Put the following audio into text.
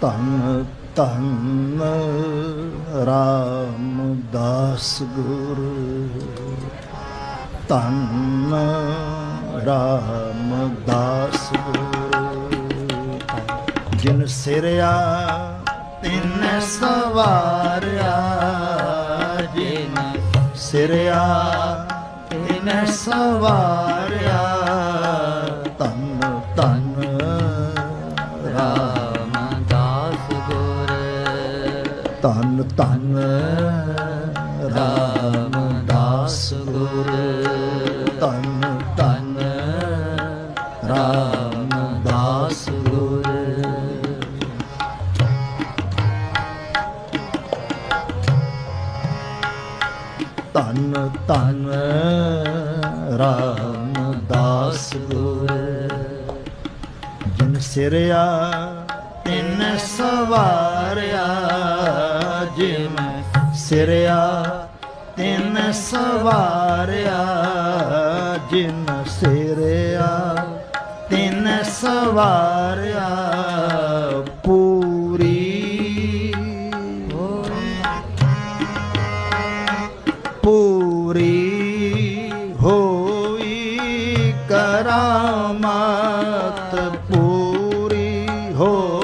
ਧੰਨ ਧੰਨ ਰਾਮਦਾਸ ਗੁਰ। ਧੰਨ ਰਾਮਦਾਸ ਗੁਰ। ਜਿਨ ਸਿਰਿਆ, ਤਿਨ ਸਵਾਰਿਆ। ਜਿਨ ਸਿਰਿਆ, ਤਿਨ ਸਵਾਰਿਆ। ਧੰਨ ਧੰਨ ਰਾਮਦਾਸ ਗੁਰ। ਧੰਨ ਧੰਨ ਰਾਮਦਾਸ ਗੁਰ। ਧੰਨ ਧੰਨ ਰਾਮਦਾਸ ਗੁਰ। ਜਿਨ ਸਿਰਿਆ, ਤਿਨ ਸਵਾਰਿਆ ਜਿਮ ਸਿਰਿਆ ਤਿੰਨ ਸਵਾਰਿਆ। ਜਿਨ ਸਿਰਿਆ ਤਿੰਨ ਸਵਾਰਿਆ। ਪੂਰੀ। ਪੂਰੀ ਹੋਈ ਕਰਾਮਤ ਪੂਰੀ